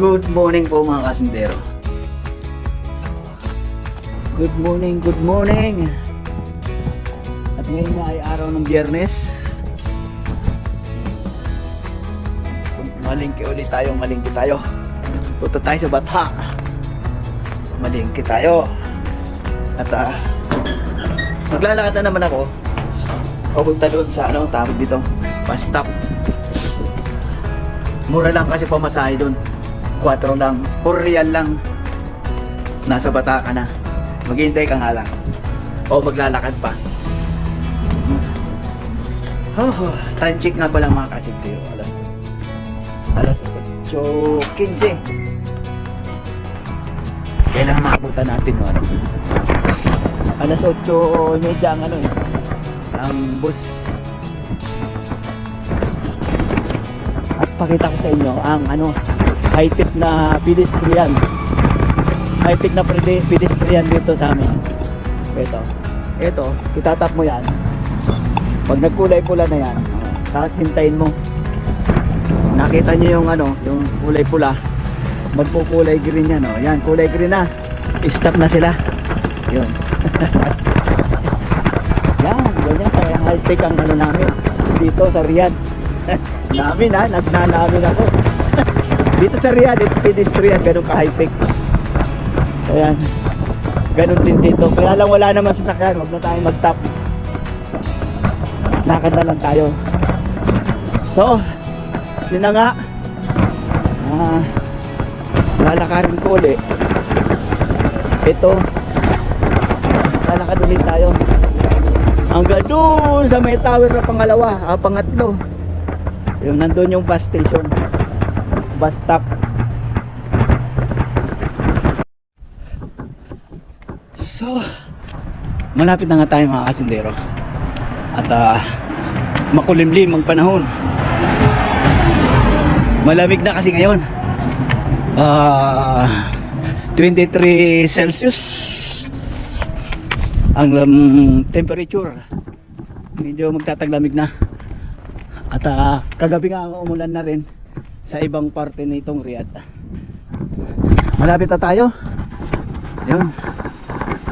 Good morning po mga kasindero. Good morning, good morning. At ngayon nga ay araw ng biyernes. Malingki ulit tayo, malingki tayo. Punta tayo sa Batha. Malingki tayo. At ah, maglalakad na naman ako. Papunta doon sa ano, tawag dito, bus stop. Mura lang kasi pamasahe doon. 4 lang. 4 real lang. Nasa bata ka na. Maghihintay ka nga lang. O maglalakad pa. Oh, time check nga pala mga kasintiyo. Alas alas 8.15. Kailangan makabutan natin no. Alas 8 medya ang ano eh. Ang bus at pakita ko sa inyo ang ano high-tech na pedestrian. High-tech na pede- pedestrian dito sa amin. Ito. Ito itatap mo yan. Pag nagkulay pula na yan tapos hintayin mo. Nakita nyo yung ano yung kulay pula? Magpukulay green yan oh. yan kulay green na. Stop na sila. Yun. Yan ganyan kaya high-tech ang ano namin dito sa Riyadh namin ha, nagnanamin ako. Dito sa Riyadh, it's pedestrian, ganun ka high-tech. Ayan. Ganun din dito. Kaya lang wala naman sasakyan, huwag na tayong mag-top. Lakad na lang tayo. So, yun na nga. Ah, lalakarin ko ulit. Ito. Lalakad ulit tayo. Hanggang doon sa may tower na pangalawa, ah, pangatlo. Yung nandun yung bus station. Bus stop. So, malapit na nga tayo mga kasindero. At ah, makulimlim ang panahon. Malamig na kasi ngayon. Ah, 23 Celsius ang um, temperature. Medyo magtataglamig na. At ah, kagabi nga umulan na rin sa ibang parte nitong Riyadh. Malapit na tayo. Yun.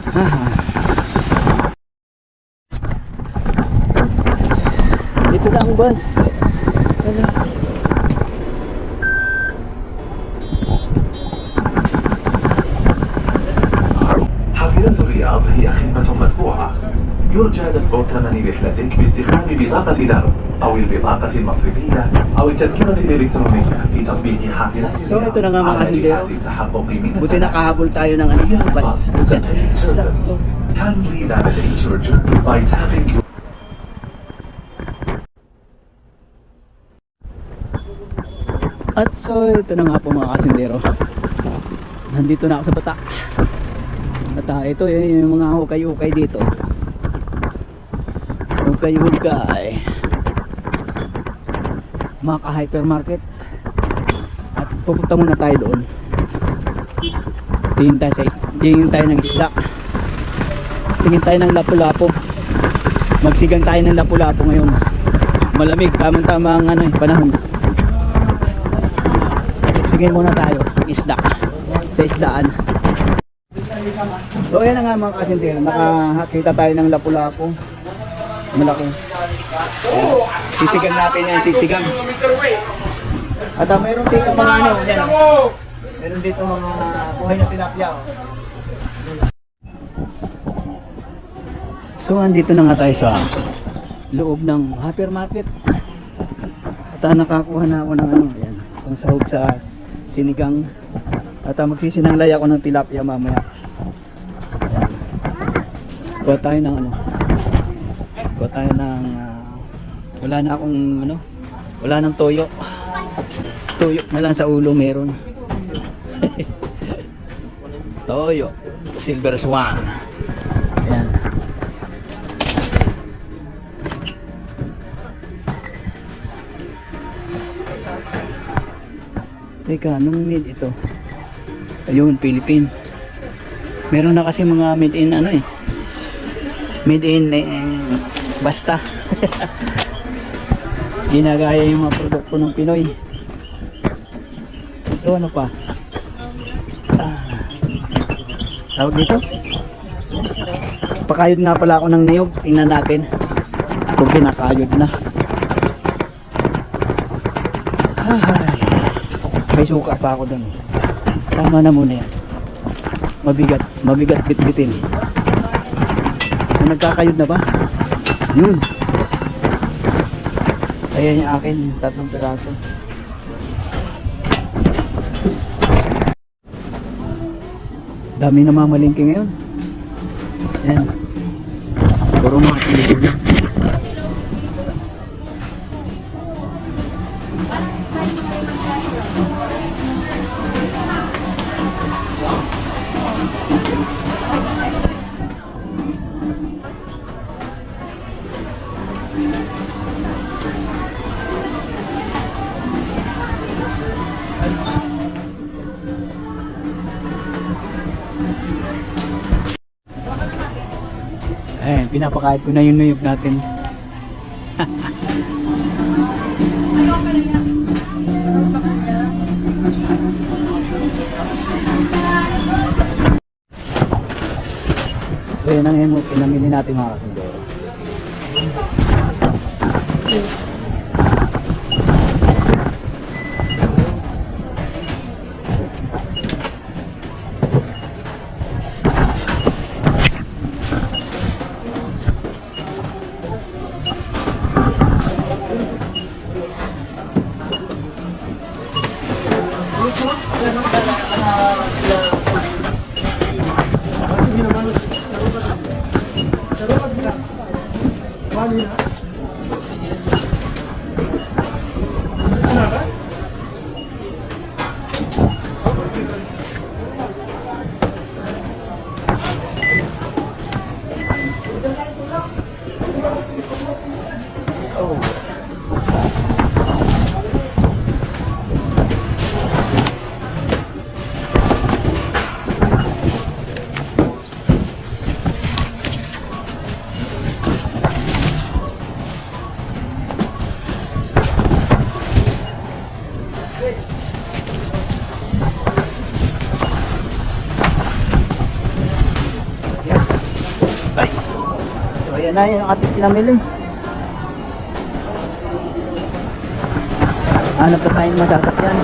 Haha. Ito na ang bus. Ano? حافلة الرياض هي خدمة مدفوعة يرجى دفع ثمن رحلتك باستخدام بطاقة دار أو البطاقة المصرفية أو التذكرة الإلكترونية في تطبيق حافلة So, ito na nga mga على kasindero. جهاز التحقق من Buti الثمن. nakahabol tayo ng ano, Riyadh bus. Bus Presentations Service. So, Kindly navigate your journey by tapping your At so ito na nga po mga kasindero Nandito na ako sa bata At ah, ito yun yung mga hukay-hukay dito Hukay-hukay Mga ka-hypermarket At pupunta muna tayo doon. Tingin tayo, sa tingin tayo ng isda. Tingin tayo ng lapu-lapo. Magsigang tayo ng lapu-lapo ngayon. Malamig, tamang-tama ang ano, eh, panahon. Tingin muna tayo isda. Sa isdaan. So ayan na nga mga kasintero. Nakakita tayo ng lapu-lapu malaki Ayan. sisigang natin yan sisigang at uh, mayroon dito mga ano yan, meron dito mga buhay na tilapia oh. so andito na nga tayo sa loob ng hypermarket at uh, nakakuha na ako ng ano yan pang sahog sa sinigang at uh, magsisinanglay ako ng tilapia mamaya Ayan. kuha tayo ng ano kuha tayo ng ah, wala na akong ano wala nang toyo toyo na lang sa ulo meron toyo silver swan ayan Teka, anong made ito? Ayun, Philippine. Meron na kasi mga made in ano eh. Made in eh, basta. Ginagaya yung mga produkto ng Pinoy. So ano pa? Ah, tawag dito? Pakayod nga pala ako ng niyog. Tingnan natin. Kung kinakayod na. Ay, may suka pa ako doon. Tama na muna yan. Mabigat. Mabigat bitbitin. Nagkakayod na ba? Yun. Ayan yung akin. Tatlong piraso. Dami na mamalingki ngayon. Ayan. Puro mga kilig. Pinapakain ko na yung nuyog natin. so yun ang emo, pinamili natin mga kasundero. Na yung ating pinamili. Hanap na tayong masasakyan.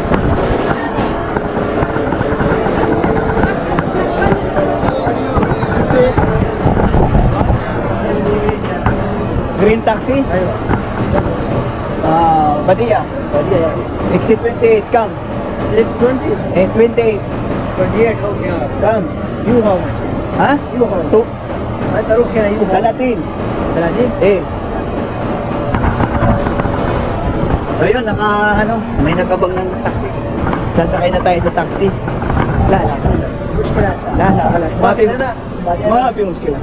Green taxi? Ah, Badia. Badia. Exit 28, come. Slip 20. Eh, 28, 28, okay. come. You how much? Ha? You how much? Kena you how much? Kalatin. Talatin? Eh. So yun, naka ano, may nakabang ng taxi. Sasakay na tayo sa taxi. Lala. Muskila. Lala, lala. Mapi, mapi muskila.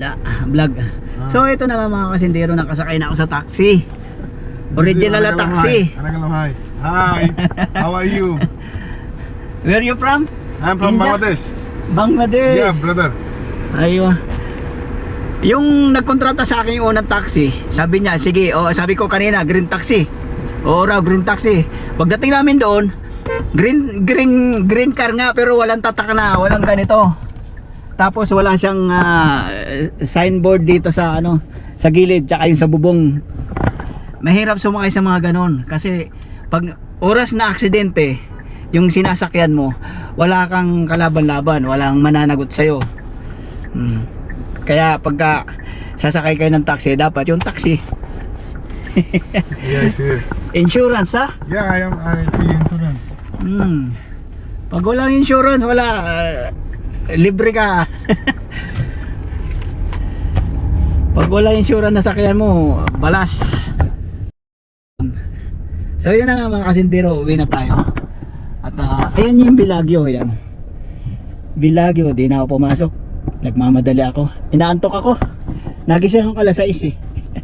La, vlog. So ito na nga mga kasindero, nakasakay na ako sa taxi. Original na taxi. Anagalam, hi. Hi. How are you? Where you from? I'm from India? Bangladesh. Bangladesh. Yeah, brother. Aywa. Yung nagkontrata sa akin yung unang taxi, sabi niya, sige, oh, sabi ko kanina, green taxi. Oo raw, green taxi. Pagdating namin doon, green green green car nga pero walang tatak na, walang ganito. Tapos wala siyang ah, signboard dito sa ano, sa gilid tsaka yung sa bubong. Mahirap sumakay sa mga ganon kasi pag oras na aksidente, yung sinasakyan mo, wala kang kalaban-laban, walang mananagot sa'yo. Hmm. Kaya pagka sasakay kayo ng taxi, dapat yung taxi. Yes, yes. Insurance ha? Yeah, I am. I pay insurance. Hmm. Pag walang insurance, wala. ah, libre ka. Pag walang insurance na sakyan mo, balas. So yun na nga mga kasintiro, uwi na tayo. At ah, ayan yung Bilagyo, yan. Bilagyo, di na ako pumasok. Nagmamadali ako. Inaantok ako. Nagising ako alas 6 eh.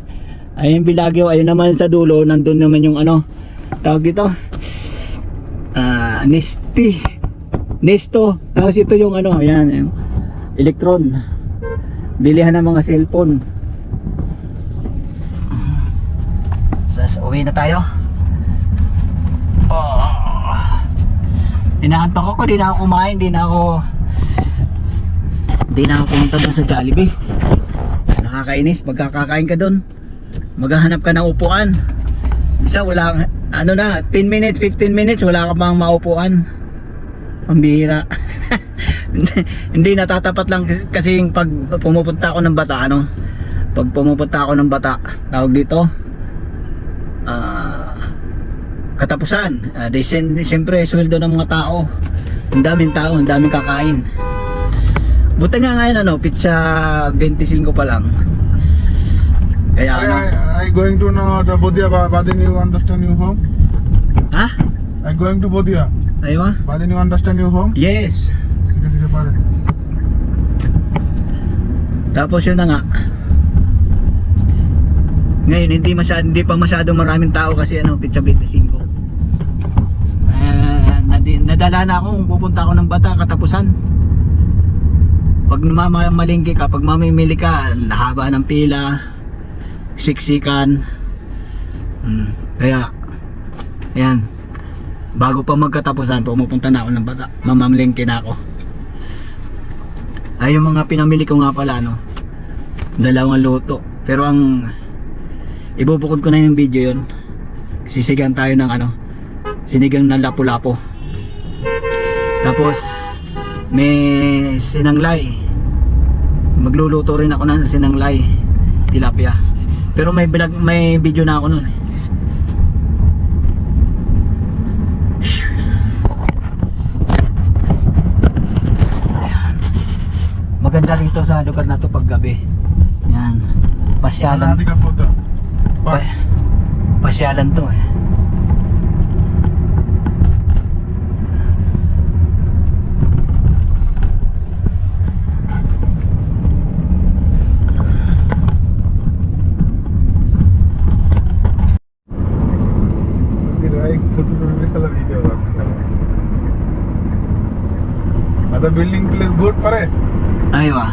Ayun Bilagyo, ayun naman sa dulo, nandun naman yung ano, tawag dito. Ah, Nesti. Nesto. Tapos ito yung ano, ayan, yung Electron. Bilihan ng mga cellphone. Sas, uwi na tayo. Oh. Inaantok ako, di na ako kumain, di na ako di na ako pumunta doon sa Jollibee. Nakakainis, pagkakakain ka doon, maghahanap ka ng upuan. Isa wala, ano na, 10 minutes, 15 minutes, wala ka pang maupuan. Ang bihira. Hindi natatapat lang kasi- yung pag pumupunta ako ng bata, ano, pag pumupunta ako ng bata, tawag dito, ah, katapusan. Uh, di, sin- siyempre, sweldo ng mga tao. Ang daming tao, ang daming kakain. Buti nga ngayon, ano, pizza 25 pa lang. Kaya I, ano, I, I going to know the Bodhya, Ba- Badin you understand you home? ha? I going to Bodhya. Aywa? Badin you understand you home? Yes. Sige, sige, pare. Tapos yun na nga. Ngayon hindi masyado hindi pa masyadong maraming tao kasi ano pizza 25. Nadala na ako kung pupunta ako ng bata katapusan. Pag mamamalingki ka, pag mamimili ka, nahaba ng pila, siksikan. Hmm. Kaya yan. Bago pa magkatapusan, pumupunta na ako ng bata. Mamamalingki na ako. Ay yung mga pinamili ko nga pala no. Dalawang luto. Pero ang ibubukod ko na yung video yon. Sisigan tayo ng ano, sinigang na lapu-lapo. Tapos may sinanglay. Magluluto rin ako ng sinanglay tilapia. Pero may vlog, may video na ako noon. Maganda rito sa lugar na to pag gabi. Yan. Pasyalan. Pasyalan to eh. आता building place good परे आहे. वा.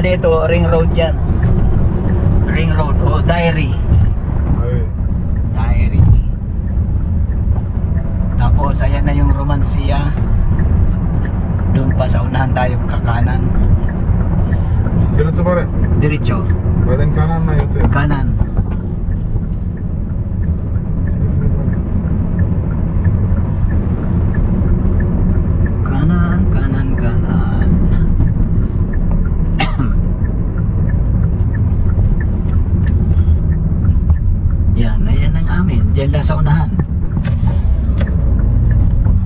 Bali ito, ring road yan. Ring road o diary. Ay Diary. Tapos ayan na yung romansya. Doon pa sa unahan tayo kakanan. Diretso pare Diretso. Badan kanan na yun. Kanan, kanan, kanan. Yan, ayan ang amin. Diyan lang sa unahan.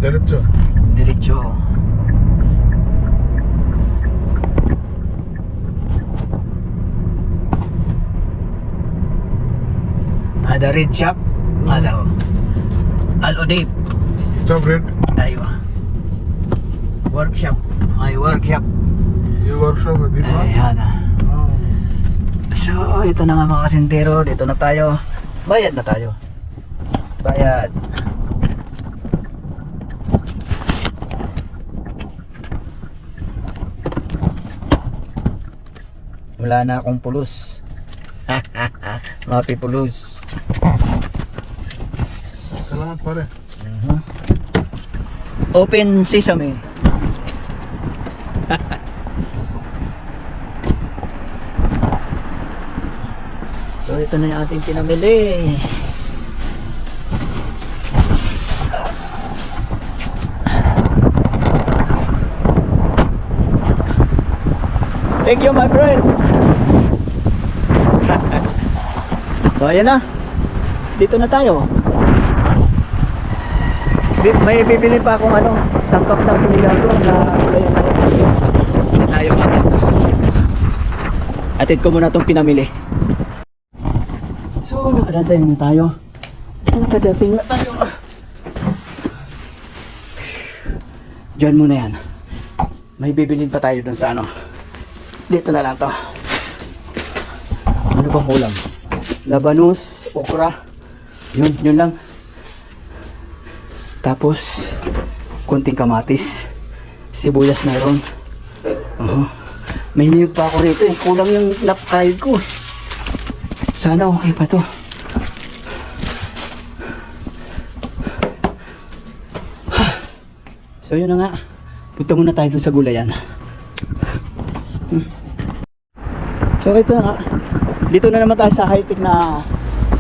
Diretso Diretso. Ada red shop. Ada. Al Odip. Stop red Aywa. Workshop. Ay, workshop. You workshop this one Ayan na. oh. So, ito na nga mga kasintero. Dito na tayo. Bayad na tayo. Bayad. Wala na akong pulos. Mapi pare Mhm. Open sesame. so ito na yung ating pinamili. Thank you my friend. so ayan na. Dito na tayo. May bibili pa akong ano, sangkap ng sinigang doon sa gulayan na. Hindi tayo mga. Atid ko muna itong pinamili. So, nakadating na tayo. Nakadating na tayo. Diyan muna yan. May bibilin pa tayo dun sa ano. Dito na lang to. Ano bang ulam? Labanos, okra. Yun, yun lang. Tapos, konting kamatis. Sibuyas na ron. Oo. May niyog pa ako rito eh. Kulang yung napkaid ko. Sana okay pa to. So yun na nga. Punta muna tayo dun sa gulayan. So ito nga. Dito na naman tayo sa high-tech na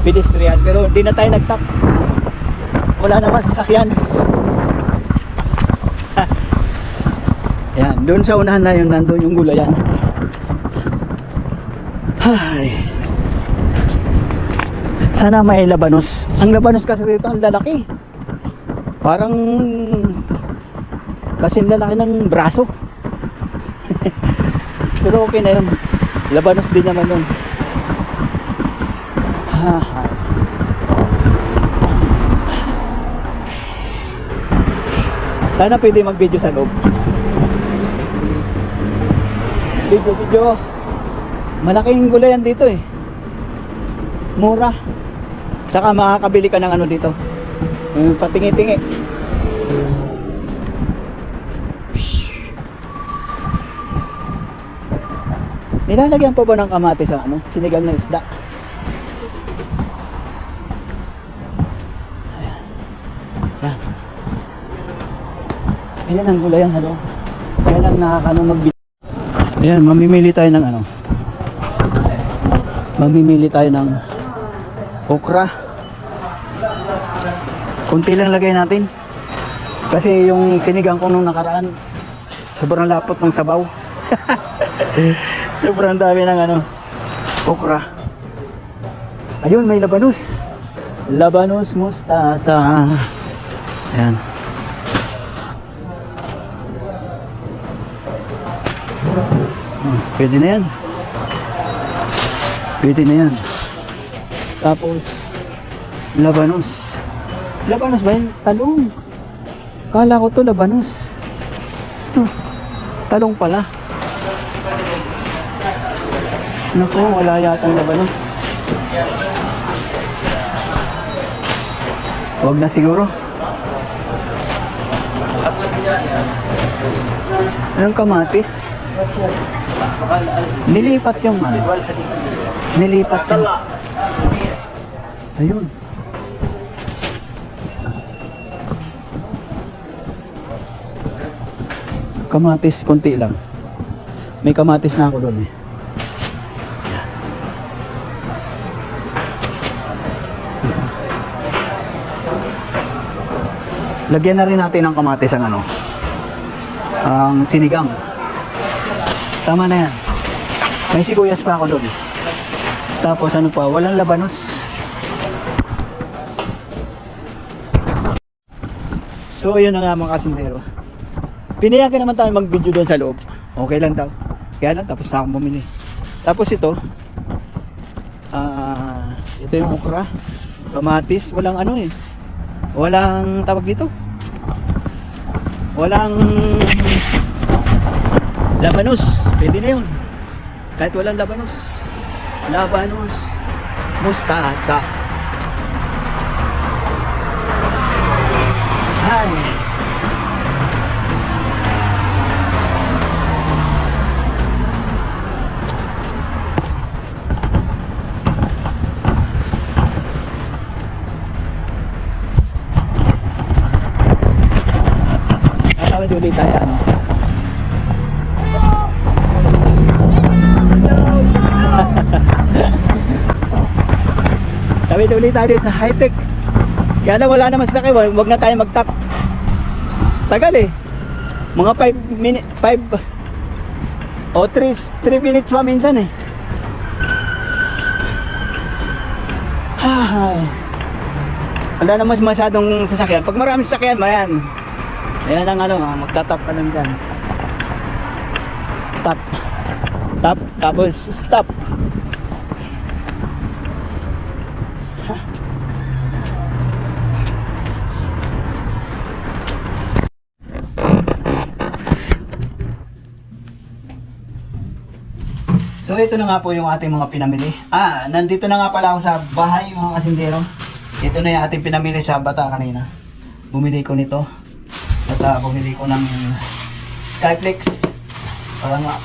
pedestrian. Pero hindi na tayo nagtap. Wala naman sasakyan. Yan, doon sa unahan na yun, nandun yung gulayan. Ay. Sana may labanos. Ang labanos kasi dito ang lalaki. Parang kasi lalaki ng braso. Pero okay na yun. Labanos din naman yun. Ha, Sana pwede mag-video sa loob. Video, video. Malaking gulayan dito eh. Mura. Tsaka makakabili ka ng ano dito. Yung patingi-tingi. Nilalagyan pa ba ng kamatis sa ano? Sinigang na isda. Ayan ang gulayan, halo. Kaya lang nakakano mag Ayan, mamimili tayo ng ano. Mamimili tayo ng okra. Kunti lang lagay natin. Kasi yung sinigang ko nung nakaraan, sobrang lapot ng sabaw. sobrang dami ng ano, okra. Ayun, may labanos. Labanos mustasa. Ayan. Pwede na yan. Pwede na yan. Tapos, labanos. Labanos ba yun? Talong. Kala ko to labanos. Ito. Talong pala. Naku, wala yatang labanos. Huwag na siguro. Anong kamatis? Nilipat yung ano. Nilipat yung... Ayun. Kamatis, konti lang. May kamatis na ako doon eh. Yan. Lagyan na rin natin ng kamatis ang ano. Ang sinigang. Tama na yan. May sibuyas pa ako doon. Tapos ano pa, walang labanos. So yun na nga mga kasindero. Pinayagan naman tayo mag-video doon sa loob. Okay lang daw. Kaya lang tapos na akong bumili. Tapos ito, ah, ito yung okra, kamatis, walang ano eh. Walang tawag dito. Walang labanos. Pwede na yun. Kahit walang labanos. Labanos. Mustasa. Ay. Tatawid ulit sa ano. Ulit tayo sa high-tech. Kaya lang wala naman sa sakay, wag wag na tayo mag-tap. Tagal eh. Mga 5 minutes, 5 o 3 3 minutes pa minsan eh. Ay. Wala naman masyadong sasakyan. Pag maraming sasakyan, mayan. Ayan ang ano, ah, magtatap ka lang dyan. Tap. Tap. Tapos stop. So ito na nga po yung ating mga pinamili. Ah, nandito na nga pala ako sa bahay mga kasindero. Ito na yung ating pinamili sa bata kanina. Bumili ko nito. At ah, bumili ko ng Skyflex. Para nga,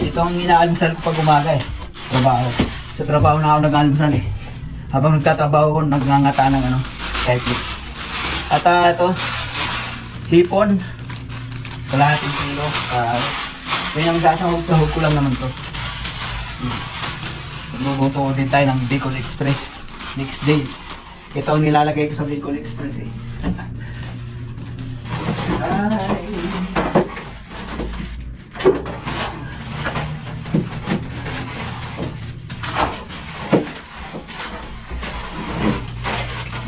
ito ang inaalmusal ko pag umaga eh. Trabaho. Sa trabaho na ako nag-almusal eh. Habang nagtatrabaho ko, nagngangata ng ano, Skyflex. At ah, ito, hipon. Kalahating kilo. Uh, yun ang sasahog-sahog ko lang naman to. Magluluto din tayo ng Bicol Express next days. Ito ang nilalagay ko sa Bicol Express eh. Ay.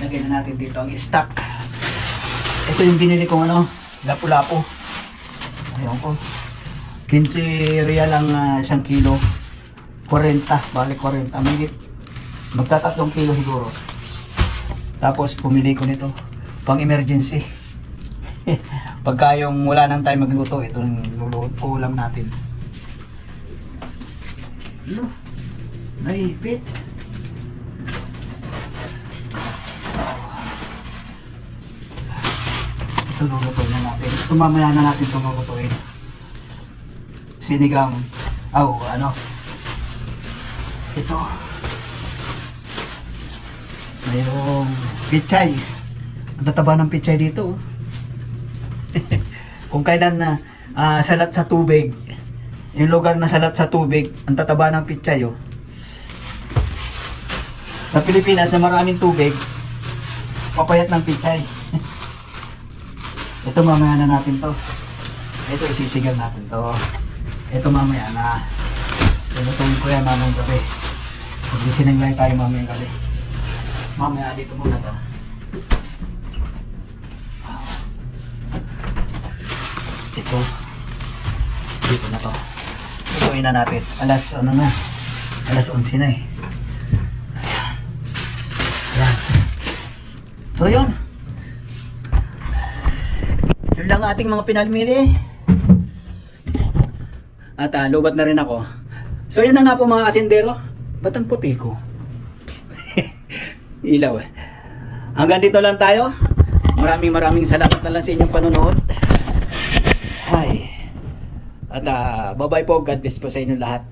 Na natin dito ang stock. Ito yung binili kong ano, lapu-lapu. Ayun ko. 15 real ang ah, isang kilo. 40, balik 40. Migit. Magtatatlong kilo siguro. Tapos pumili ko nito. Pang emergency. Pagka yung wala nang time magluto, ito yung luluto ko ulam natin. Ano? Naipit. Ito luluto na natin. Ito mamaya na natin ito malutuin. Sinigang. Oh, ano? Ito. Mayroong pichay. Ang tataba ng pichay dito. oh. Kung kailan na ah, salat sa tubig, yung lugar na salat sa tubig, ang tataba ng pichay. Oh. Sa Pilipinas na maraming tubig, papayat ng pichay. Ito mamaya na natin to. Ito isisigaw natin to. Ito mamaya na. Lulutuin ko yan mamayang gabi. Maglisinang lang tayo mamayang gabi. Mamaya dito muna to. Ito. Dito na to. Lutuin na natin. Alas, ano na. Alas 11 na eh. Ayan. Ayan. So yun. Yun lang ating mga pinalmili. At ah, lubat na rin ako. So yun na nga po mga kasindero. Ba't ang puti ko? Ilaw eh. Hanggang dito lang tayo. Maraming maraming salamat na lang sa inyong panonood. Hi. At ah, bye-bye po. God bless po sa inyo lahat.